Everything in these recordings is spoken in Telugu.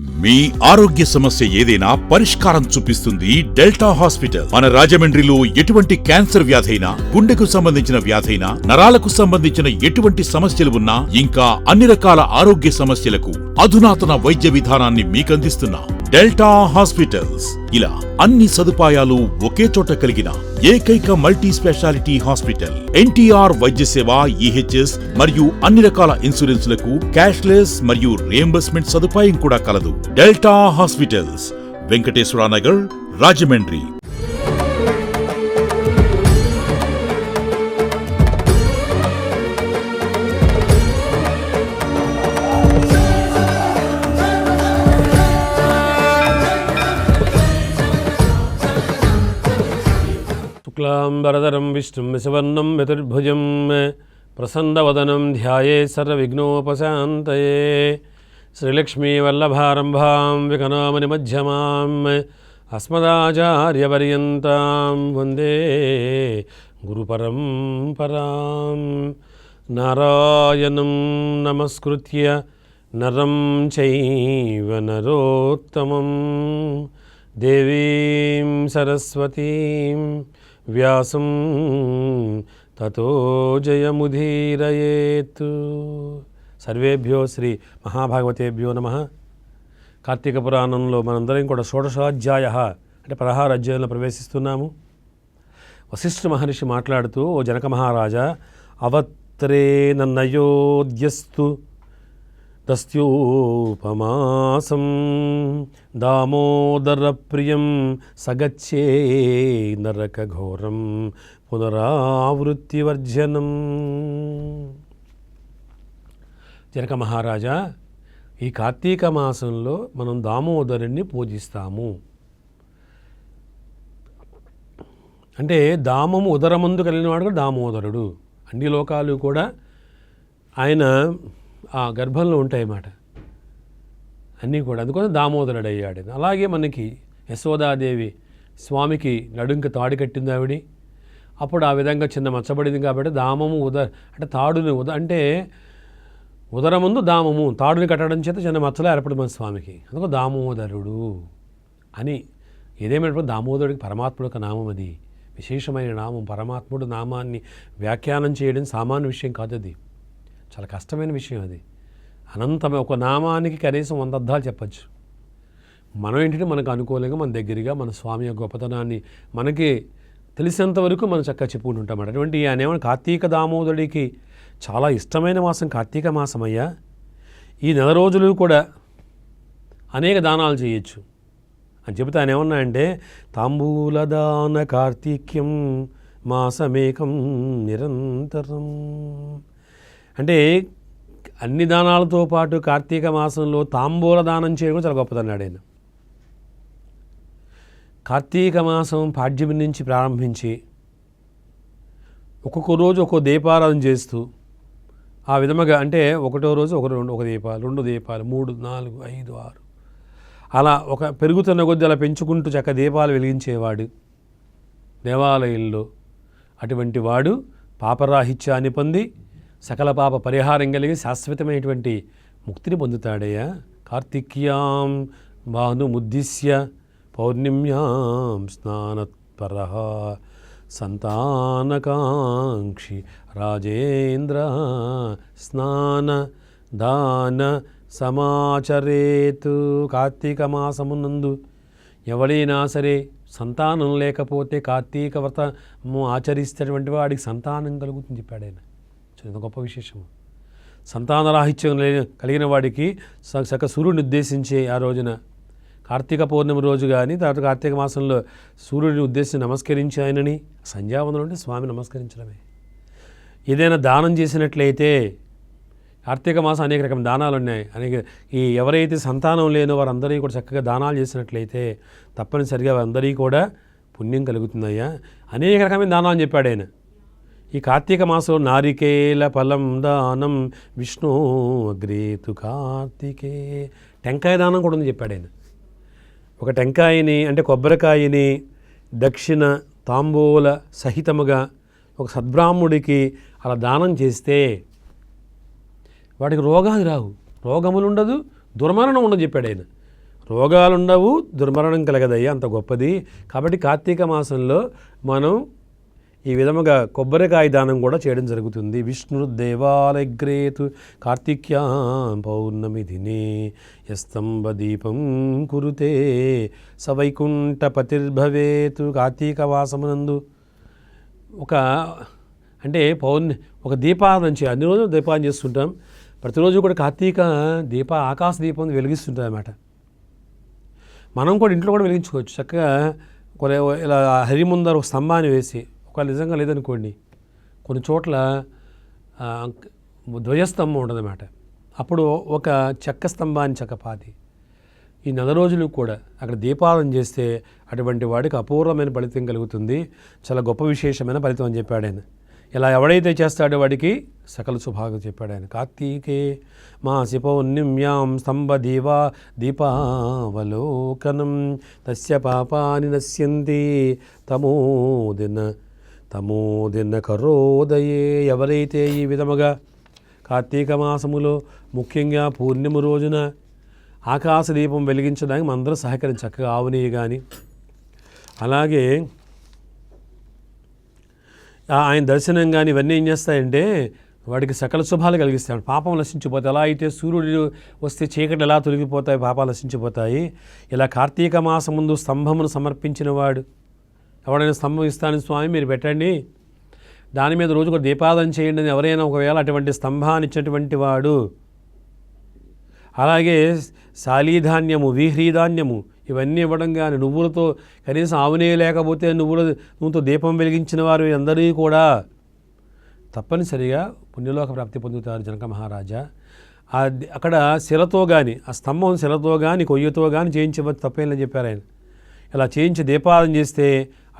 మీ ఆరోగ్య సమస్య ఏదైనా పరిష్కారం చూపిస్తుంది డెల్టా హాస్పిటల్. మన రాజమండ్రిలో ఎటువంటి క్యాన్సర్ వ్యాధైనా గుండెకు సంబంధించిన వ్యాధైనా నరాలకు సంబంధించిన ఎటువంటి సమస్యలు ఉన్నా ఇంకా అన్ని రకాల ఆరోగ్య సమస్యలకు అధునాతన వైద్య విధానాన్ని మీకందిస్తున్నాం. Delta hospitals. ఇలా అన్ని సదుపాయాలు ఒకే చోట కలిగిన ఏకైక మల్టీ స్పెషాలిటీ హాస్పిటల్. ఎన్టీఆర్ వైద్య సేవ ఈహెచ్ఎస్ మరియు అన్ని రకాల ఇన్సూరెన్స్లకు క్యాష్లెస్ మరియు రియంబర్స్మెంట్ సదుపాయం కూడా కలదు. Delta hospitals. వెంకటేశ్వర నగర్ రాజమండ్రి. శుక్లాంబరధరం విష్ణుం శివర్ణం చతుర్భుజం ప్రసన్నవదనం ధ్యాయే సర్వవిఘ్నోపశాంతయే శ్రీలక్ష్మీవల్లభారంభాం వికనామని మధ్యమాం అస్మదాచార్యపర్యంతం వందే గురుపరంపరాం నారాయణం నమస్కృత్య నరం చైవ నరోత్తమం దేవీం సరస్వతీం వ్యాసం తతో జయముధీరయేత్ సర్వేభ్యో శ్రీ మహాభాగవతేభ్యో నమ. కార్తీక పురాణంలో మనందరం కూడా షోడశాధ్యాయ అంటే పదహారు అధ్యాయంలో ప్రవేశిస్తున్నాము. వశిష్ఠ మహర్షి మాట్లాడుతూ ఓ జనక మహారాజా అవత్రే నన్నయోధ్యస్తు దస్యూపమాసం దామోదరప్రియం సగచ్చే నరకఘోరం పునరావృత్తివర్జనం జనక మహారాజా ఈ కార్తీక మాసంలో మనం దామోదరుణ్ణి పూజిస్తాము. అంటే దామము ఉదరమందు కలిగిన వాడు కూడా దామోదరుడు. అన్ని లోకాలు కూడా ఆయన ఆ గర్భంలో ఉంటాయన్నమాట. అన్నీ కూడా. అందుకోసం దామోదరుడు అయ్యాడు అలాగే మనకి యశోదాదేవి స్వామికి నడుంక తాడు కట్టింది ఆవిడ. అప్పుడు ఆ విధంగా చిన్న మచ్చబడింది కాబట్టి దామము ఉద అంటే తాడుని ఉద అంటే ఉదరముందు దామము తాడుని కట్టడం చేత చిన్న మచ్చలు ఏర్పడి మన స్వామికి. అందుకో దామోదరుడు అని ఏదేమైనప్పుడు దామోదరుడికి పరమాత్ముడు ఒక నామం అది. విశేషమైన నామం పరమాత్ముడు నామాన్ని వ్యాఖ్యానం చేయడం సామాన్య విషయం కాదు అది చాలా కష్టమైన విషయం అది. అనంతమైన ఒక నామానికి కనీసం వంద అర్థాలు చెప్పచ్చు. మనం ఏంటంటే మనకు అనుకూలంగా మన దగ్గరగా మన స్వామి యొక్క గొప్పతనాన్ని మనకి తెలిసినంత వరకు మనం చక్కగా చెప్పుకుంటూ ఉంటాం అటువంటి ఆయన ఏమైనా కార్తీక దామోదరుడికి చాలా ఇష్టమైన మాసం కార్తీక మాసం అయ్యా? ఈ నెల రోజులు కూడా అనేక దానాలు చేయొచ్చు. అని చెబితే ఆయన ఏమన్నా అంటే తాంబూలదాన కార్తీక్యం మాసమేకం నిరంతరం. అంటే అన్ని దానాలతో పాటు కార్తీక మాసంలో తాంబూల దానం చేయడం చాలా గొప్పదన్నాడు ఆయన. కార్తీక మాసం పాడ్యం నుంచి ప్రారంభించి ఒక్కొక్క రోజు ఒక్కో దీపారాధన చేస్తూ ఆ విధముగా అంటే ఒకటో రోజు ఒక రెండు ఒక దీపాలు రెండు దీపాలు మూడు నాలుగు ఐదు ఆరు అలా ఒక పెరుగుతున్న కొద్దీ అలా పెంచుకుంటూ చక్క దీపాలు వెలిగించేవాడు దేవాలయంలో. అటువంటి వాడు పాపరాహిత్యాన్ని పొంది సకల పాప పరిహారం కలిగి శాశ్వతమైనటువంటి ముక్తిని పొందుతాడయ్యా. కార్తిక్యాం భానుముద్దిశ్య పౌర్ణిమ్యాం స్నానత్పర సంతానకాంక్షి రాజేంద్ర స్నాన దాన సమాచరేతు. కార్తీక మాసమునందు ఎవడైనా సరే సంతానం లేకపోతే కార్తీక వ్రతము ఆచరిస్తేటువంటి వాడికి సంతానం కలుగుతుంది చెప్పాడు ఆయన. చాలా గొప్ప విశేషము. సంతాన రాహిత్యం కలిగిన వాడికి స- సక సూర్యుడిని ఉద్దేశించే ఆ రోజున కార్తీక పౌర్ణమి రోజు కానీ తర్వాత కార్తీక మాసంలో సూర్యుడిని ఉద్దేశించి నమస్కరించి ఆయనని సంధ్యావందనం అంటే స్వామి నమస్కరించడమే. ఏదైనా దానం చేసినట్లయితే కార్తీక మాసం అనేక రకమైన దానాలు ఉన్నాయి. అనేక ఈ ఎవరైతే సంతానం లేనో వారందరికీ కూడా చక్కగా దానాలు చేసినట్లయితే తప్పనిసరిగా వారందరికీ కూడా పుణ్యం కలుగుతుందయ్యా. అనేక రకమైన దానాలు చెప్పాడు ఆయన. ఈ కార్తీక మాసంలో నారికేల ఫలం దానం విష్ణు అగ్రేతు కార్తీకే. టెంకాయ దానం కూడా ఉంది చెప్పాడు ఆయన. ఒక టెంకాయని అంటే కొబ్బరికాయని దక్షిణ తాంబూల సహితముగా ఒక సద్బ్రాహ్ముడికి అలా దానం చేస్తే వాడికి రోగాలు రావు. రోగములు ఉండదు దుర్మరణం ఉండదు చెప్పాడు ఆయన. రోగాలు ఉండవు దుర్మరణం కలగదయ్యా అంత గొప్పది. కాబట్టి కార్తీక మాసంలో మనం ఈ విధముగా కొబ్బరికాయ దానం కూడా చేయడం జరుగుతుంది. విష్ణు దేవాలయగ్రేతు కార్తీక్యా పౌర్ణమి దినే యస్తంభ దీపం కురుతే సవైకుంఠ పతిర్భవేతు కార్తీక వాసమునందు ఒక అంటే పౌర్ణ ఒక దీపావళి నుంచి అన్ని రోజులు దీపాన్ని చేస్తుంటాం. ప్రతిరోజు కూడా కార్తీక దీప ఆకాశ దీపం వెలిగిస్తుంటుంది అన్నమాట. మనం కూడా ఇంట్లో కూడా వెలిగించుకోవచ్చు. చక్కగా ఇలా హరి ముందర ఒక స్తంభాన్ని వేసి ఒకవేళ నిజంగా లేదనుకోండి కొన్ని చోట్ల ఆ, ధ్వజస్తంభం ఉండదన్నమాట అప్పుడు ఒక చెక్క స్తంభాన్ని చెక్కపాతి. ఈ నెల రోజులు కూడా అక్కడ దీపాలను చేస్తే అటువంటి వాడికి అపూర్వమైన ఫలితం కలుగుతుంది. చాలా గొప్ప విశేషమైన ఫలితం అని చెప్పాడు ఆయన. ఇలా ఎవడైతే చేస్తాడో వాడికి సకల శుభాగం చెప్పాడు ఆయన. కార్తీకే మాసి పౌర్ణిమ్యాం స్తంభ దీవా దీపావలోకనం. తస్య పాపాని నశ్యంతి తమోదిన తమోదిన్న కరోదయే ఎవరైతే ఈ విధముగా కార్తీక మాసములో ముఖ్యంగా పూర్ణిమ రోజున ఆకాశ దీపం వెలిగించడానికి మనందరూ సహకరించి చక్కగా ఆవునేయి కానీ అలాగే ఆయన దర్శనం కానీ ఇవన్నీ ఏం చేస్తాయంటే వాడికి సకల శుభాలు కలిగిస్తాడు పాపం నశించిపోతాయి. ఎలా అయితే సూర్యుడు వస్తే చీకటి ఎలా తొలగిపోతాయి? పాపాలు నశించిపోతాయి. ఇలా కార్తీక మాసం ముందు స్తంభమును సమర్పించిన వాడు ఎవరైనా స్తంభం ఇస్తాను స్వామి మీరు పెట్టండి. దాని మీద రోజు ఒక దీపాదం చేయండి అని ఎవరైనా ఒకవేళ అటువంటి స్తంభాన్ని ఇచ్చినటువంటి వాడు. అలాగే శాలీధాన్యము వీహ్రీధాన్యము ఇవన్నీ ఇవ్వడం కానీ నువ్వులతో కనీసం ఆవునే లేకపోతే నువ్వుల నువ్వుతో దీపం వెలిగించిన వారు అందరికీ కూడా తప్పనిసరిగా పుణ్యలోక ప్రాప్తి పొందుతారు జనక మహారాజా. అక్కడ శిలతో కానీ ఆ స్తంభం శిలతో కానీ కొయ్యతో కానీ చేయించవచ్చు తప్పేనని చెప్పారు ఆయన. ఇలా చేయించి దీపాలను చేస్తే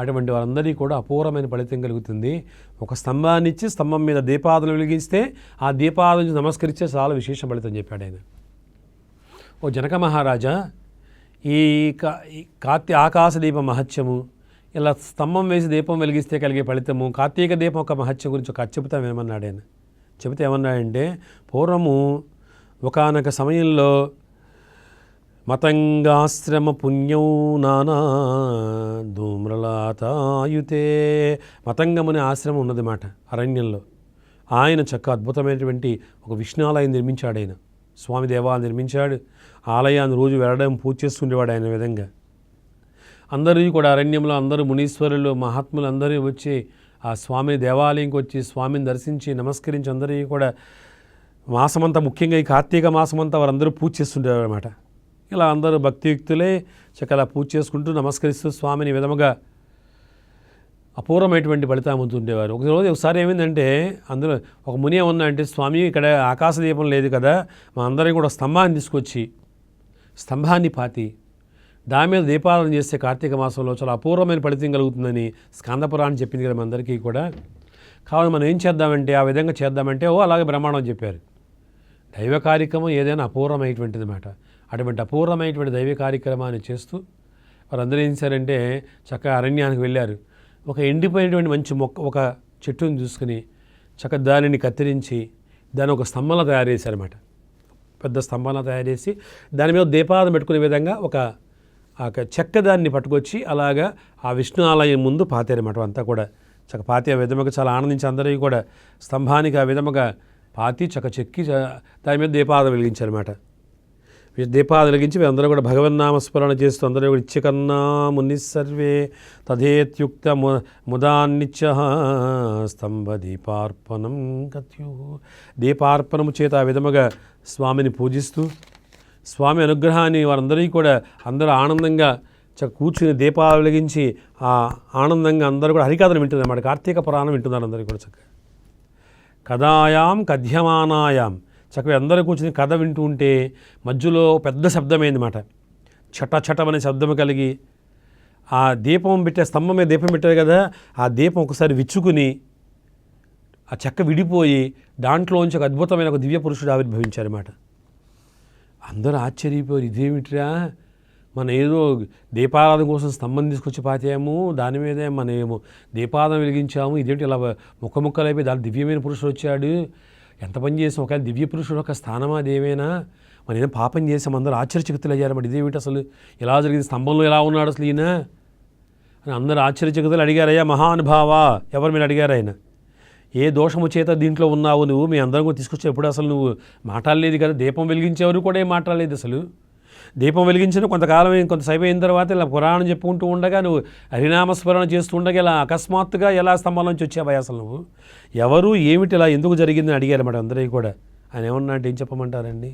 అటువంటి వారందరికీ కూడా అపూర్వమైన ఫలితం కలుగుతుంది. ఒక స్తంభాన్ని ఇచ్చి స్తంభం మీద దీపాదన వెలిగిస్తే ఆ దీపాదన నమస్కరిస్తే చాలా విశేష ఫలితం చెప్పాడు ఆయన. ఓ జనక మహారాజా ఈ కా కార్తీ ఆకాశ దీప మహత్యము ఇలా స్తంభం వేసి దీపం వెలిగిస్తే కలిగే ఫలితము కార్తీక దీపం ఒక మహత్యం గురించి ఒక కథ చెబుతాం ఏమన్నాడు ఆయన. చెబితే ఏమన్నాడంటే పూర్వము ఒకానొక సమయంలో మతంగాశ్రమ పుణ్యం నానా ధూమ్రలాతాయుతే. మతంగం అనే ఆశ్రమం ఉన్నది మాట అరణ్యంలో. ఆయన చక్క అద్భుతమైనటువంటి ఒక విష్ణాలయం నిర్మించాడు ఆయన స్వామి దేవాలయం నిర్మించాడు. ఆలయాన్ని రోజు వెళ్ళడం పూజ చేస్తుండేవాడు ఆయన విధంగా. అందరూ కూడా అరణ్యంలో అందరూ మునీశ్వరులు మహాత్ములు అందరూ వచ్చి ఆ స్వామి దేవాలయంకి వచ్చి స్వామిని దర్శించి నమస్కరించి అందరికీ కూడా మాసమంతా ముఖ్యంగా ఈ కార్తీక మాసమంతా వారందరూ పూజ చేస్తుండేవారు అనమాట ఇలా అందరూ భక్తియుక్తులే చక్కగా పూజ చేసుకుంటూ నమస్కరిస్తూ స్వామిని విధముగా అపూర్వమైనటువంటి ఫలితం ఉండేవారు ఒక రోజు ఒకసారి ఏమైందంటే అందులో ఒక ముని ఏమన్నా అంటే స్వామి ఇక్కడ ఆకాశ దీపం లేదు కదా మా అందరం కూడా స్తంభాన్ని తీసుకొచ్చి స్తంభాన్ని పాతి దాని మీద దీపాలను చేస్తే కార్తీక మాసంలో చాలా అపూర్వమైన ఫలితం కలుగుతుందని స్కందపురాణం చెప్పింది కదా మనందరికీ కూడా. కావాలి మనం ఏం చేద్దామంటే ఆ విధంగా చేద్దామంటే ఓ అలాగే బ్రహ్మాండం చెప్పారు. దైవ కార్యక్రమం ఏదైనా అపూర్వమైనటువంటిది అన్నమాట అటువంటి అపూర్వమైనటువంటి దైవ కార్యక్రమాన్ని చేస్తూ వారందరూ ఏం చేశారంటే చక్కగా అరణ్యానికి వెళ్ళారు. ఒక ఎండిపోయినటువంటి మంచి మొక్క ఒక చెట్టుని చూసుకుని చక్క దానిని కత్తిరించి దాని ఒక స్తంభంలో తయారు చేశారన్నమాట. పెద్ద స్తంభాలను తయారు చేసి దాని మీద దీపాలను పెట్టుకునే విధంగా ఒక ఆ చెక్క దాన్ని పట్టుకొచ్చి అలాగా ఆ విష్ణు ఆలయం ముందు పాతారన్నమాట. అంతా కూడా చక్క పాతి ఆ విధముగా చాలా ఆనందించి అందరికీ కూడా స్తంభానికి ఆ విధముగా పాతి చక్క చెక్కి దాని మీద దీపాలను వెలిగించారన్నమాట. దీపాలు వెలిగించి అందరూ కూడా భగవన్నామస్మరణ చేస్తూ అందరూ కూడా ఇచ్చకన్నా ముని సర్వే తథేత్యుక్త ము ముదాన్నిచ్చ స్తంభ దీపార్పణం కథ్యు దీపార్పణము చేత ఆ విధముగా స్వామిని పూజిస్తూ స్వామి అనుగ్రహాన్ని వారందరికీ కూడా అందరూ ఆనందంగా చ కూర్చుని దీపాలు వెలిగించి ఆ ఆనందంగా అందరూ కూడా హరికథను వింటున్నారు అన్నమాట. కార్తీక పురాణం వింటున్నారు అందరూ కూడా చక్కగా. కథాయాం కథ్యమానాయాం. చక్కగా అందరూ కూర్చుని కథ వింటూ ఉంటే మధ్యలో పెద్ద శబ్దమైందన్నమాట చట చటమనే శబ్దం కలిగి ఆ దీపం పెట్టే స్తంభం మీద దీపం పెట్టారు కదా ఆ దీపం ఒకసారి విచ్చుకుని ఆ చెక్క విడిపోయి దాంట్లోంచి ఒక అద్భుతమైన ఒక దివ్య పురుషుడు ఆవిర్భవించారన్నమాట అందరూ ఆశ్చర్యపోయారు ఇదేమిట్రా? మన ఏదో దీపారాధన కోసం స్తంభం తీసుకొచ్చి పాతాము దాని మీదే మన ఏమో దీపారాధన వెలిగించాము ఇదేంటి ఇలా ముక్క ముక్కలైపోయి దాని దివ్యమైన పురుషుడు వచ్చాడు? ఎంత పని చేసాం ఒకవేళ దివ్య పురుషుడు ఒక స్థానమా అదేమైనా మరి ఏం పాపం చేసాం అందరూ ఆశ్చర్యచకితులు అయ్యారు మరి ఇదేమిటి అసలు ఎలా జరిగింది? స్తంభంలో ఎలా ఉన్నాడు అసలు ఈయన? అని అందరూ ఆశ్చర్యచకితులు అడిగారయ్యా మహానుభావ. ఎవరు మీరు అడిగారు ఆయన? ఏ దోషము చేత దీంట్లో ఉన్నావు నువ్వు? మీ అందరం కూడా తీసుకొచ్చి ఎప్పుడు అసలు నువ్వు మాట్లాడలేదు కదా దీపం వెలిగించేవారు కూడా ఏం మాట్లాడలేదు అసలు? దీపం వెలిగించిన కొంతకాలం కొంత కొంతసేపు అయిన తర్వాత ఇలా పురాణం చెప్పుకుంటూ ఉండగా నువ్వు హరినామస్మరణ చేస్తూ ఉండగా ఇలా అకస్మాత్తుగా ఎలా స్తంభం నుంచి వచ్చావా అసలు నువ్వు? ఎవరు ఏమిటి ఇలా ఎందుకు జరిగిందని అడిగారు అన్నమాట అందరికీ కూడా. ఆయన ఏమన్నా అంటే ఏం చెప్పమంటారండి?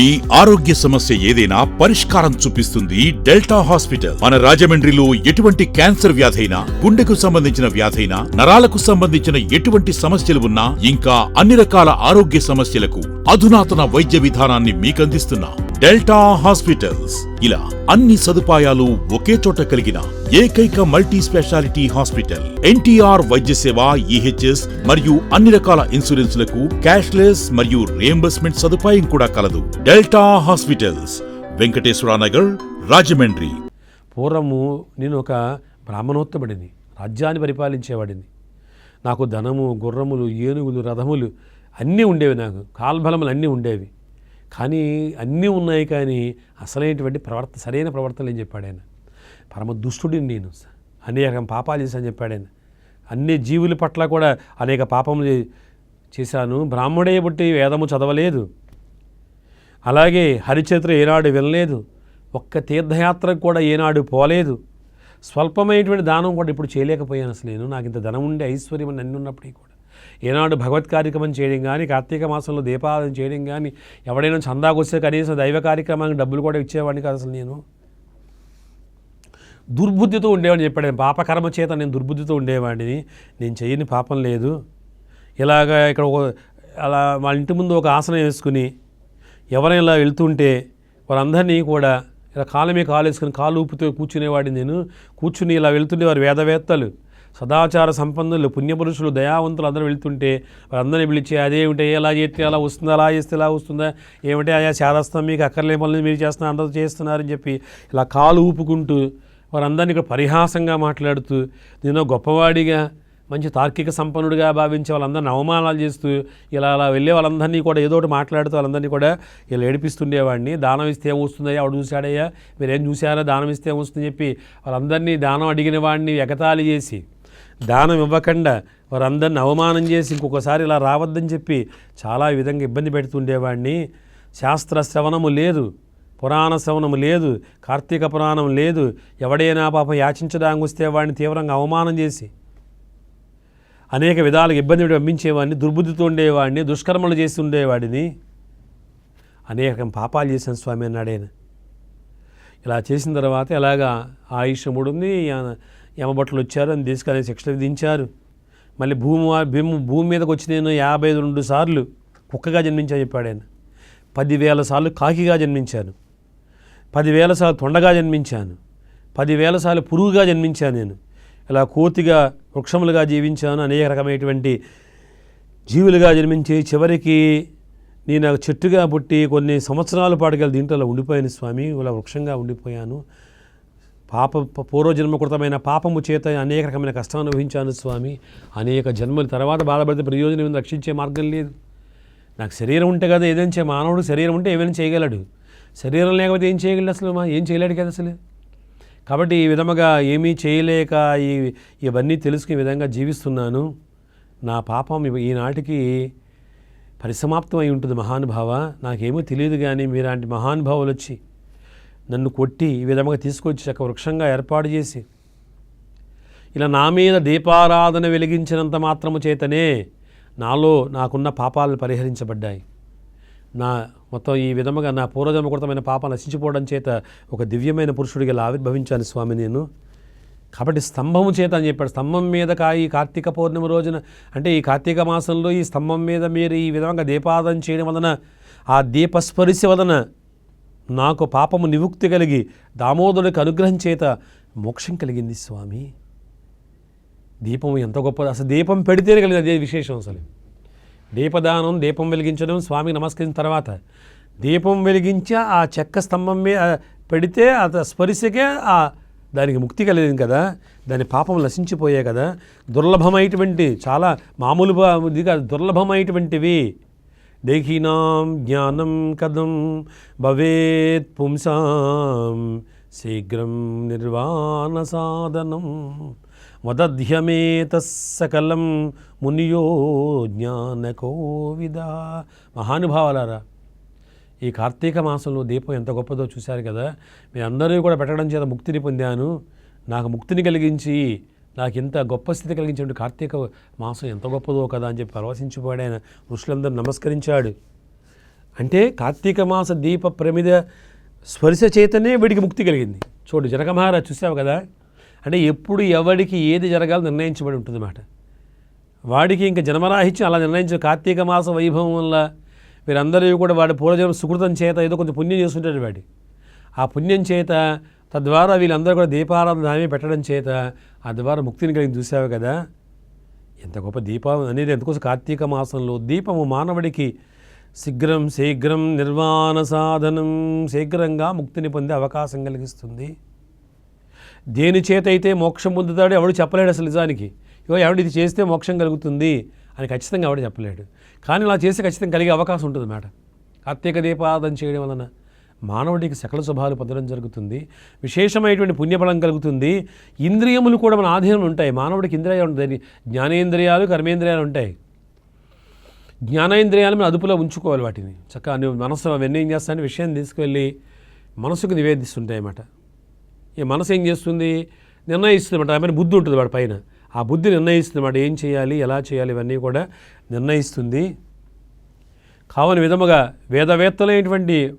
మీ ఆరోగ్య సమస్య ఏదైనా పరిష్కారం చూపిస్తుంది డెల్టా హాస్పిటల్. మన రాజమండ్రిలో ఎటువంటి క్యాన్సర్ వ్యాధైనా గుండెకు సంబంధించిన వ్యాధైనా నరాలకు సంబంధించిన ఎటువంటి సమస్యలు ఉన్నా ఇంకా అన్ని రకాల ఆరోగ్య సమస్యలకు అధునాతన వైద్య విధానాన్ని మీకందిస్తున్నా. Delta hospitals. ఇలా అన్ని సదుపాయాలు ఒకే చోట కలిగిన ఏకైక మల్టీ స్పెషాలిటీ హాస్పిటల్ ఎన్టీఆర్ వైద్య సేవ ఈహెచ్ఎస్ మరియు అన్ని రకాల ఇన్సూరెన్స్లకు క్యాష్లెస్ మరియు రియంబర్స్మెంట్ సదుపాయం కూడా కలదు. Delta hospitals Venkateswara Nagar Rajahmundry. పూర్వము నేను ఒక బ్రాహ్మణోత్తముడిని రాజ్యాన్ని పరిపాలించేవాడిని. నాకు ధనము గుర్రములు ఏనుగులు రథములు అన్నీ ఉండేవి నాకు. కాల్బలములు అన్నీ ఉండేవి. కానీ అన్నీ ఉన్నాయి కానీ అసలైనటువంటి ప్రవర్త సరైన ప్రవర్తన అని చెప్పాడు ఆయన? పరమ దుష్టుడిని నేను అనేక పాపాలు చేశాను చెప్పాడు ఆయన. అన్ని జీవుల పట్ల కూడా అనేక పాపములు చే- చేశాను. బ్రాహ్మడే బట్టి వేదము చదవలేదు. అలాగే హరిచరిత్ర ఏనాడు వినలేదు. ఒక్క తీర్థయాత్రకు కూడా ఏనాడు పోలేదు. స్వల్పమైనటువంటి దానం కూడా ఇప్పుడు చేయలేకపోయాను అసలు నేను. నాకు ఇంత ధనం ఉండే ఐశ్వర్యం అన్ని ఉన్నప్పటికీ కూడా. ఏనాడు భగవత్ కార్యక్రమం చేయడం కానీ కార్తీక మాసంలో దీపారాధన చేయడం కానీ ఎవడైనా చందాకు వస్తే కనీసం దైవ కార్యక్రమానికి డబ్బులు కూడా ఇచ్చేవాడిని కాదు అసలు నేను. దుర్బుద్ధితో ఉండేవాడిని చెప్పాడు. పాపకర్మ చేత నేను దుర్బుద్ధితో ఉండేవాడిని. నేను చేయని పాపం లేదు. ఇలాగా ఇక్కడ ఒక అలా వాళ్ళ ఇంటి ముందు ఒక ఆసనం వేసుకుని ఎవరైనా ఇలా వెళ్తుంటే వారందరినీ కూడా ఇలా కాలమే కాలు వేసుకుని కాలు ఊపుతూ కూర్చునేవాడిని నేను. కూర్చుని ఇలా వెళ్తుండే వారు వేదవేత్తలు. సదాచార సంపన్నులు పుణ్యపురుషులు దయావంతులు అందరూ వెళ్తుంటే వారందరినీ పిలిచి అదేమిటి ఎలా చేస్తే అలా వస్తుందా? అలా చేస్తే ఇలా వస్తుందా? ఏమిటి? అయా శాదస్తం మీకు అక్కర్లే పనులు మీరు చేస్తున్నారు అందరూ చేస్తున్నారని చెప్పి ఇలా కాలు ఊపుకుంటూ వారందరినీ ఇక్కడ పరిహాసంగా మాట్లాడుతూ నేను గొప్పవాడిగా మంచి తార్కిక సంపన్నుడిగా భావించే వాళ్ళందరినీ అవమానాలు చేస్తూ ఇలా అలా వెళ్ళే వాళ్ళందరినీ కూడా ఏదో ఒకటి మాట్లాడుతూ వాళ్ళందరినీ కూడా ఇలా ఏడిపిస్తుండేవాడిని. దానం ఇస్తే ఏమొస్తుందయ్యా ఆవిడ చూశాడయ్యా? మీరేం చూశారా? దానం ఇస్తే ఏమొస్తుందని చెప్పి వాళ్ళందరినీ దానం అడిగిన వాడిని ఎగతాళి చేసి దానం ఇవ్వకుండా వారందరిని అవమానం చేసి ఇంకొకసారి ఇలా రావద్దని చెప్పి చాలా విధంగా ఇబ్బంది పెడుతుండేవాడిని. శాస్త్ర శ్రవణము లేదు పురాణ శ్రవణము లేదు కార్తీక పురాణం లేదు. ఎవడైనా పాపం యాచించడానికి వస్తే వాడిని తీవ్రంగా అవమానం చేసి అనేక విధాలుగా ఇబ్బంది పంపించేవాడిని దుర్బుద్ధితో ఉండేవాడిని దుష్కర్మలు చేసి ఉండేవాడిని. అనేక పాపాలు చేశాను స్వామి అన్నాడు ఆయన. ఇలా చేసిన తర్వాత ఎలాగా ఆయుష్ ఉంది ఎమబట్టలు వచ్చారు అని తీసుకొని శిక్షలు విధించారు. మళ్ళీ భూమి భీము భూమి భూమి మీదకి వచ్చి నేను యాభై రెండు సార్లు కుక్కగా జన్మించాను చెప్పాడు ఆయన. పదివేల సార్లు కాకిగా జన్మించాను పదివేల సార్లు తొండగా జన్మించాను పదివేల సార్లు పురుగుగా జన్మించాను నేను. ఇలా కోతిగా వృక్షములుగా జీవించాను. అనేక రకమైనటువంటి జీవులుగా జన్మించి చివరికి నేను చెట్టుగా పుట్టి కొన్ని సంవత్సరాల పాటు దీంట్లో ఉండిపోయాను స్వామి. ఇలా వృక్షంగా ఉండిపోయాను. పాప పూర్వజన్మకృతమైన పాపము చేత అనేక రకమైన కష్టం అనుభవించాను స్వామి. అనేక జన్మల తర్వాత బాధపడితే ప్రయోజనం రక్షించే మార్గం లేదు. నాకు శరీరం ఉంటే కదా ఏదైనా చే మానవుడు శరీరం ఉంటే ఏమైనా చేయగలడు. శరీరం లేకపోతే ఏం చేయగలడు అసలు మా? ఏం చేయలేడు కదా అసలు. కాబట్టి ఈ విధముగా ఏమీ చేయలేక ఈ ఇవన్నీ తెలుసుకునే విధంగా జీవిస్తున్నాను. నా పాపం ఈనాటికి పరిసమాప్తం అయి ఉంటుంది మహానుభావ. నాకేమో తెలియదు కానీ మీలాంటి మహానుభావులు వచ్చి నన్ను కొట్టి ఈ విధముగా తీసుకొచ్చి ఒక వృక్షంగా ఏర్పాటు చేసి ఇలా నా మీద దీపారాధన వెలిగించినంత మాత్రము చేతనే నాలో నాకున్న పాపాలను పరిహరించబడ్డాయి. నా మొత్తం ఈ విధముగా నా పూర్వజన్మకృతమైన పాప నశించిపోవడం చేత ఒక దివ్యమైన పురుషుడిగా ఇలా ఆవిర్భవించాను స్వామి నేను. కాబట్టి స్తంభము చేత అని చెప్పాడు. స్తంభం మీద కా ఈ కార్తీక పౌర్ణమి రోజున అంటే ఈ కార్తీక మాసంలో ఈ స్తంభం మీద మీరు ఈ విధంగా దీపారాధన చేయడం వలన ఆ దీపస్పరిశ వలన నాకు పాపము నివుక్తి కలిగి దామోదరుడికి అనుగ్రహం చేత మోక్షం కలిగింది స్వామి. దీపం ఎంత గొప్పది. అసలు దీపం పెడితేనే కలిగింది అదే విశేషం అసలు. దీపదానం దీపం వెలిగించడం స్వామికి నమస్కరించిన తర్వాత దీపం వెలిగించి ఆ చెక్క స్తంభం మీద పెడితే ఆ స్పరిశకే ఆ దానికి ముక్తి కలిగింది కదా. దాని పాపం నశించిపోయాయి కదా. దుర్లభమైనటువంటి చాలా మామూలుగా దుర్లభమైనటువంటివి దేహీనాం జ్ఞానం కథం భవేత్ పుంసాం శీఘ్రం నిర్వాణ సాధనం మదధ్యమేత సకలం మునియో జ్ఞానకోవిద మహానుభావాలారా ఈ కార్తీక మాసంలో దీపం ఎంత గొప్పదో చూశారు కదా. మీ అందరూ కూడా పెట్టడం చేత ముక్తిని పొందాను. నాకు ముక్తిని కలిగించి నాకు ఇంత గొప్ప స్థితి కలిగించిన కార్తీక మాసం ఎంత గొప్పదో కదా అని చెప్పి పరవశించిపోయాడు ఆయన. ఋషులందరూ నమస్కరించాడు. అంటే కార్తీక మాస దీప ప్రమిద స్పర్శ చేతనే వీడికి ముక్తి కలిగింది. చూడు జనక మహారాజ్ చూసావు కదా? అంటే ఎప్పుడు ఎవడికి ఏది జరగాలో నిర్ణయించబడి ఉంటుందన్నమాట వాడికి ఇంకా జన్మరాహిత్యం అలా నిర్ణయించిన కార్తీక మాస వైభవం వల్ల వీరందరూ కూడా వాడి పూర్వజన్మ సుకృతం చేత ఏదో కొంచెం పుణ్యం చేస్తుంటాడు వాడి. ఆ పుణ్యం చేత తద్వారా వీళ్ళందరూ కూడా దీపారాధన దామే పెట్టడం చేత ఆ ద్వారా ముక్తిని కలిగి చూసావు కదా? ఎంత గొప్ప దీపం అనేది. ఎందుకోసం కార్తీక మాసంలో దీపము మానవుడికి శీఘ్రం శీఘ్రం నిర్వాణ సాధనం శీఘ్రంగా ముక్తిని పొందే అవకాశం కలిగిస్తుంది. దేని చేత అయితే మోక్షం పొందుతాడో ఎవడు చెప్పలేడు అసలు నిజానికి. ఇగో ఎవడు ఇది చేస్తే మోక్షం కలుగుతుంది అని ఖచ్చితంగా ఎవడు చెప్పలేడు. కానీ అలా చేస్తే ఖచ్చితంగా కలిగే అవకాశం ఉంటుంది అన్నమాట కార్తీక దీపారాధన చేయడం వలన మానవుడికి సకల శుభాలు పొందడం జరుగుతుంది. విశేషమైనటువంటి పుణ్యఫలం కలుగుతుంది. ఇంద్రియములు కూడా మన ఆధీనంలో ఉంటాయి. మానవుడికి ఇంద్రియాలు ఉంటాయి. జ్ఞానేంద్రియాలు కర్మేంద్రియాలు ఉంటాయి. జ్ఞానేంద్రియాలు మనం అదుపులో ఉంచుకోవాలి వాటిని. చక్కగా నువ్వు మనసు అవన్నీ ఏం చేస్తాయని విషయాన్ని తీసుకెళ్ళి మనసుకు నివేదిస్తుంటాయి అన్నమాట ఈ మనసు ఏం చేస్తుంది? నిర్ణయిస్తుంది అన్నమాట ఆమె బుద్ధి ఉంటుంది వాడి పైన. ఆ బుద్ధి నిర్ణయిస్తుంది అన్నమాట ఏం చేయాలి? ఎలా చేయాలి? ఇవన్నీ కూడా నిర్ణయిస్తుంది. కావని విధముగా వేదవేత్తలైనటువంటి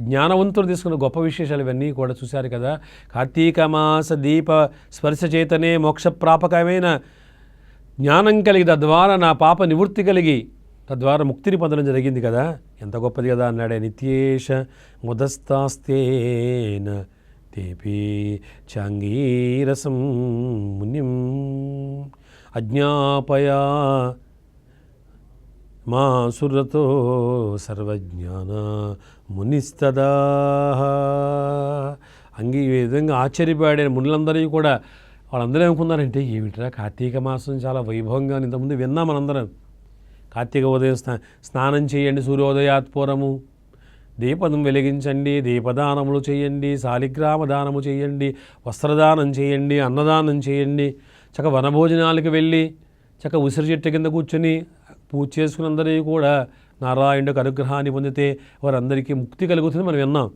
జ్ఞానవంతులు తీసుకున్న గొప్ప విశేషాలు ఇవన్నీ కూడా చూశారు కదా. కార్తీక మాస దీప స్పర్శ చేతనే మోక్షప్రాపకమైన జ్ఞానం కలిగి తద్వారా నా పాప నివృత్తి కలిగి తద్వారా ముక్తిని పొందడం జరిగింది కదా. ఎంత గొప్పది కదా అన్నాడే నిత్యేష ముదస్తాస్తేన దేపీ చాంగీరసం మునిం అజ్ఞాపయా మా సురతో సర్వజ్ఞాన మునిస్తదా. అంగి ఈ విధంగా ఆశ్చర్యపడిన మునులందరూ కూడా వాళ్ళందరూ ఏమనుకున్నారంటే ఏమిట్రా కార్తీక మాసం చాలా వైభవంగా ఇంతకుముందు విన్నాం మనందరం. కార్తీక ఉదయం స్నా స్నానం చేయండి సూర్యోదయాత్పూరము దీపదం వెలిగించండి దీపదానములు చేయండి శాలిగ్రామ దానము చేయండి వస్త్రదానం చేయండి అన్నదానం చేయండి. చక్క వనభోజనాలకు వెళ్ళి చక్క ఉసిరి చెట్టు కింద కూర్చొని పూజ చేసుకున్నందరూ కూడా నారాయణుడికి అనుగ్రహాన్ని పొందితే వారందరికీ ముక్తి కలుగుతుంది మనం విన్నాం.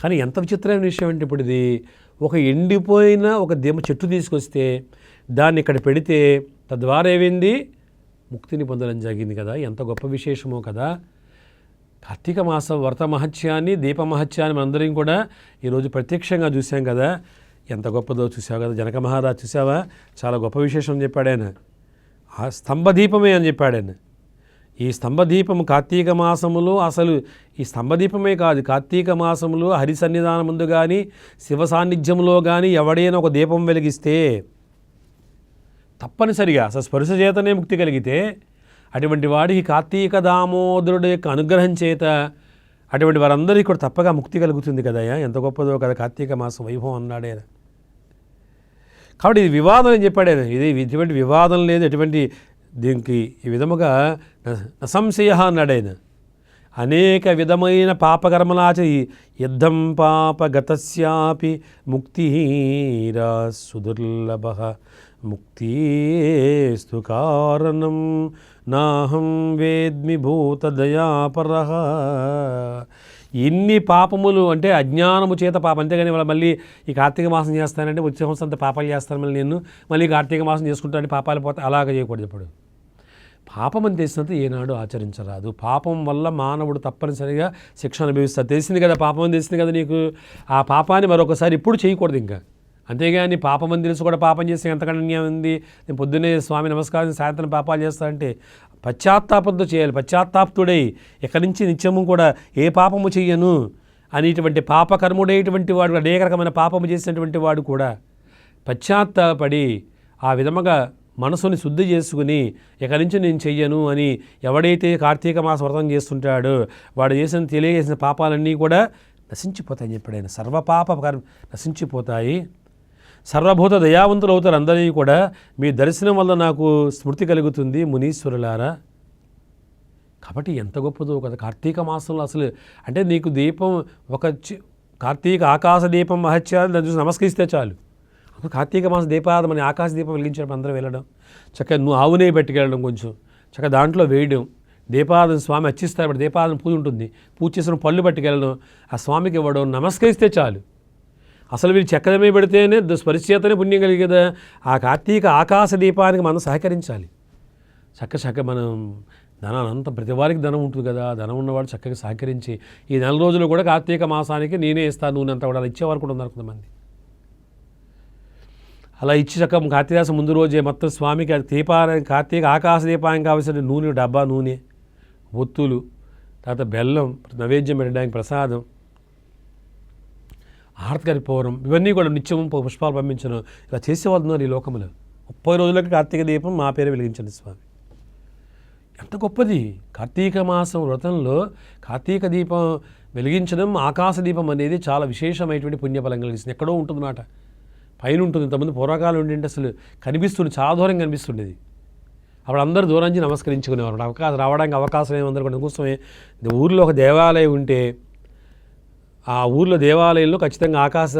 కానీ ఎంత విచిత్రమైన విషయం అంటే ఇప్పుడు ఇది ఒక ఎండిపోయిన ఒక దిమ చెట్టు తీసుకొస్తే దాన్ని ఇక్కడ పెడితే తద్వారా ఏమైంది? ముక్తిని పొందడం జరిగింది కదా. ఎంత గొప్ప విశేషమో కదా. కార్తీక మాసం వ్రత మహత్యాన్ని దీప మహత్యాన్ని మనందరం కూడా ఈరోజు ప్రత్యక్షంగా చూసాం కదా. ఎంత గొప్పదో చూసావు కదా. జనక మహారాజ్ చూసావా చాలా గొప్ప విశేషం చెప్పాడు ఆయన. ఆ స్తంభదీపమే అని చెప్పాడు ఆయన. ఈ స్తంభదీపం కార్తీక మాసములో అసలు ఈ స్తంభదీపమే కాదు కార్తీక మాసములో హరి సన్నిధానం ముందు కానీ శివ సాన్నిధ్యంలో కానీ ఎవడైనా ఒక దీపం వెలిగిస్తే తప్పనిసరిగా అసలు స్పర్శ చేతనే ముక్తి కలిగితే అటువంటి వాడికి కార్తీక దామోదరుడు యొక్క అనుగ్రహం చేత అటువంటి వారందరికీ కూడా తప్పగా ముక్తి కలుగుతుంది కదయ్యా. ఎంత గొప్పదో కదా కార్తీక మాసం వైభవం అన్నాడే కాబట్టి ఇది వివాదం అని చెప్పాడు ఆయన. ఇది ఎటువంటి వివాదం లేదు ఎటువంటి దీనికి ఈ విధముగా న- నసంశయ అన్నాడు ఆయన. అనేక విధమైన పాపకర్మలాచరి యుద్ధం పాపగతస్యాపి ముక్తి సుదుర్లభ ముక్తేస్తు కారణం నాహం వేద్మి భూతదయాపర ఎన్ని పాపములు అంటే అజ్ఞానము చేత పాపం. అంతేగాని వాళ్ళ మళ్ళీ ఈ కార్తీక మాసం చేస్తానంటే వచ్చే సంవత్సరం అంత పాపాలు చేస్తాను మళ్ళీ నేను. మళ్ళీ కార్తీక మాసం చేసుకుంటాను పాపాలు పోతే అలాగ చేయకూడదు ఇప్పుడు పాపం అని తెలిసినంత ఏనాడు ఆచరించరాదు. పాపం వల్ల మానవుడు తప్పనిసరిగా శిక్ష అనుభవిస్తాడు. తెలిసింది కదా పాపం అని తెలిసింది కదా నీకు? ఆ పాపాన్ని మరొకసారి ఇప్పుడు చేయకూడదు ఇంకా. అంతేగాని పాపం అని తెలిసి కూడా పాపం చేస్తే ఎంతకన్నా ఉంది? నేను పొద్దున్నే స్వామి నమస్కారం సాయంత్రం పాపాలు చేస్తానంటే పశ్చాత్తాపంతో చేయాలి. పశ్చాత్తాప్తుడై ఇక్కడి నుంచి నిత్యము కూడా ఏ పాపము చెయ్యను అనేటువంటి పాపకర్ముడైనటువంటి వాడు అనేక రకమైన పాపము చేసినటువంటి వాడు కూడా పశ్చాత్తాపడి ఆ విధముగా మనసుని శుద్ధి చేసుకుని ఇక నుంచి నేను చెయ్యను అని ఎవడైతే కార్తీక మాస వ్రతం చేస్తుంటాడో వాడు చేసిన తెలియజేసిన పాపాలన్నీ కూడా నశించిపోతాయని చెప్పాడు ఆయన. సర్వపాప నశించిపోతాయి. సర్వభూత దయావంతులు అవుతారు అందరినీ కూడా. మీ దర్శనం వల్ల నాకు స్మృతి కలుగుతుంది మునీశ్వరులారా. కాబట్టి ఎంత గొప్పదో కదా. కార్తీక మాసంలో అసలు అంటే నీకు దీపం ఒక చి- కార్తీక ఆకాశ దీపం మహత్యాలు దాన్ని చూసి నమస్కరిస్తే చాలు. అప్పుడు కార్తీక మాస దీపాదం ఆకాశ దీపం వెలిగించడం అందరూ వెళ్ళడం. చక్కగా నువ్వు ఆవునే పెట్టుకెళ్ళడం కొంచెం. చక్కగా దాంట్లో వేయడం. దీపారాధన స్వామి అర్చిస్తారు. దీపారాధన పూజ ఉంటుంది. పూజ చేసిన పళ్ళు పట్టుకెళ్ళడం. ఆ స్వామికి ఇవ్వడం. నమస్కరిస్తే చాలు. అసలు వీళ్ళు చక్రమే పెడితేనే ద- స్పరిచేతనే పుణ్యం కలిగి కదా ఆ కార్తీక ఆకాశ దీపానికి మనం సహకరించాలి. చక్క చక్క మనం ధనాన్ని అంత ప్రతి వారికి ధనం ఉంటుంది కదా ధనం ఉన్నవాడు చక్కగా సహకరించి ఈ నెల రోజులు కూడా కార్తీక మాసానికి నేనే ఇస్తాను నూనె అంతా కూడా అలా ఇచ్చేవారు కూడా ఉన్నారు కొంతమంది. అలా ఇచ్చి చక్క కార్తీకాసం ముందు రోజే మొత్తం స్వామికి అది కార్తీక ఆకాశ దీపానికి కావాల్సిన నూనె డబ్బా నూనె ఒత్తులు తర్వాత బెల్లం నైవేద్యం పెట్టడానికి ప్రసాదం ఆర్తకరి పౌరం ఇవన్నీ కూడా నిత్యం పు- పుష్పాలు పంపించడం ఇలా చేసేవాళ్ళు ఉన్నారు ఈ లోకంలో. ముప్పై రోజులకి కార్తీక దీపం మా పేరు వెలిగించండి స్వామి. ఎంత గొప్పది. కార్తీక మాసం వ్రతంలో కార్తీక దీపం వెలిగించడం ఆకాశ దీపం అనేది చాలా విశేషమైనటువంటి పుణ్యఫలం కలిగిస్తుంది. ఎక్కడో ఉంటుంది మాట పైన ఉంటుంది. ఇంతమంది పూర్వకాలం ఉండింటే అసలు కనిపిస్తుంది చాలా దూరం కనిపిస్తుండేది. అప్పుడు అందరూ దూరం నుంచి నమస్కరించుకునేవారు. అవకాశం రావడానికి అవకాశం ఏమందరూ కూడా కోసమే. ఊర్లో ఒక దేవాలయం ఉంటే ఆ ఊర్లో దేవాలయంలో ఖచ్చితంగా ఆకాశ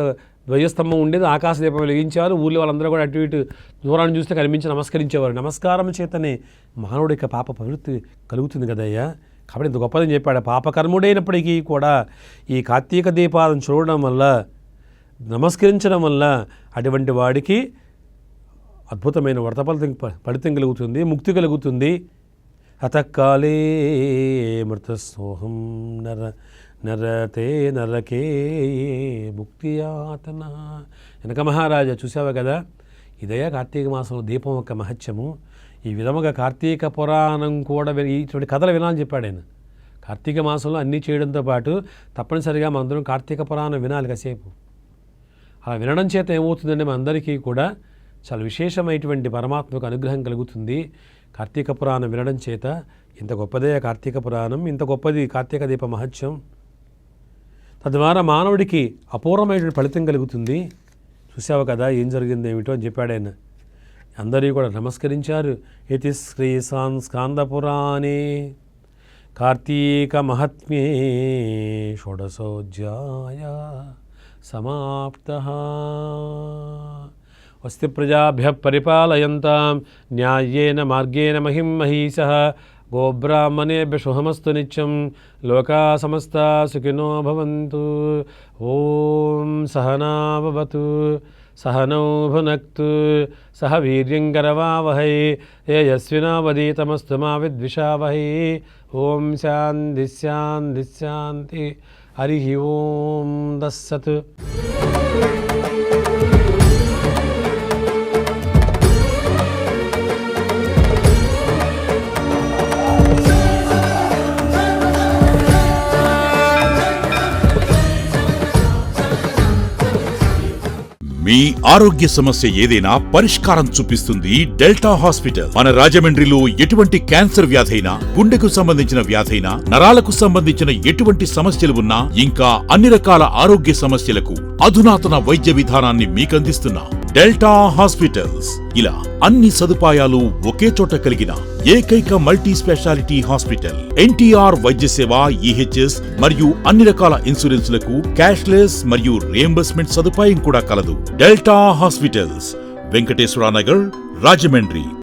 ధ్వజస్తంభం ఉండేది. ఆకాశ దీపం వెలిగించారు ఊళ్ళో వాళ్ళందరూ కూడా అటు ఇటు దూరాన్ని చూస్తే కనిపించి నమస్కరించేవారు. నమస్కారం చేతనే మానవుడి యొక్క పాప ప్రవృత్తి కలుగుతుంది కదయ్యా. కాబట్టి ఇంత గొప్పదని చెప్పాడు. పాపకర్ముడైనప్పటికీ కూడా ఈ కార్తీక దీపాలను చూడడం వల్ల నమస్కరించడం వల్ల అటువంటి వాడికి అద్భుతమైన వ్రత ఫలితం ఫలితం కలుగుతుంది ముక్తి కలుగుతుంది. అతకాలే మృతసోహం నర నరతే నరకే ముక్తియాతన. వెనక మహారాజా చూసావా కదా? ఇదయా కార్తీక మాసంలో దీపం యొక్క మహత్యము. ఈ విధముగా కార్తీక పురాణం కూడా ఇటువంటి కథలు వినాలని చెప్పాడు ఆయన. కార్తీక మాసంలో అన్నీ చేయడంతో పాటు తప్పనిసరిగా మనందరం కార్తీక పురాణం వినాలి కాసేపు. అలా వినడం చేత ఏమవుతుందంటే మనందరికీ కూడా చాలా విశేషమైనటువంటి పరమాత్మకు అనుగ్రహం కలుగుతుంది. కార్తీక పురాణం వినడం చేత ఇంత గొప్పదే కార్తీక పురాణం ఇంత గొప్పది కార్తీక దీప మహత్యం. తద్వారా మానవుడికి అపూర్వమైనటువంటి ఫలితం కలుగుతుంది. చూసావు కదా ఏం జరిగింది ఏమిటో అని చెప్పాడు ఆయన. అందరూ కూడా నమస్కరించారు. ఇది శ్రీ స్కాందపురాణే కార్తీక మహాత్మ్యే షోడశోధ్యాయ సమాప్త. వస్తి ప్రజాభ్య పరిపాలయంతాం న్యాయేన మార్గేణ మహిం మహీశ. గోబ్రాహ్మణేభ్య శుభమస్తు నిత్యం లోకా సమస్త సుఖినో భవంతు. ఓం సహనాభవతు సహనౌ భునక్తు. సహ వీర్యంకరవావహై తేజస్వినావదీతమస్తు మా విద్విషావహై. ఓం శాంతి శాంతి శాంతి. హరి ఓం దస్సత్ మీ ఆరోగ్య సమస్య ఏదైనా పరిష్కారం చూపిస్తుంది డెల్టా హాస్పిటల్. మన రాజమండ్రిలో ఎటువంటి క్యాన్సర్ వ్యాధైనా గుండెకు సంబంధించిన వ్యాధైనా నరాలకు సంబంధించిన ఎటువంటి సమస్యలు ఉన్నా ఇంకా అన్ని రకాల ఆరోగ్య సమస్యలకు అధునాతన వైద్య విధానాన్ని మీకందిస్తున్న. Delta hospitals. ఇలా అన్ని సదుపాయాలు ఒకే చోట కలిగిన ఏకైక మల్టీ స్పెషాలిటీ హాస్పిటల్. ఎన్టీఆర్ వైద్య సేవ ఈహెచ్ఎస్ మరియు అన్ని రకాల ఇన్సూరెన్సులకు క్యాష్లెస్ మరియు రియంబర్స్మెంట్ సదుపాయం కూడా కలదు. Delta hospitals. వెంకటేశ్వర నగర్ రాజమండ్రి.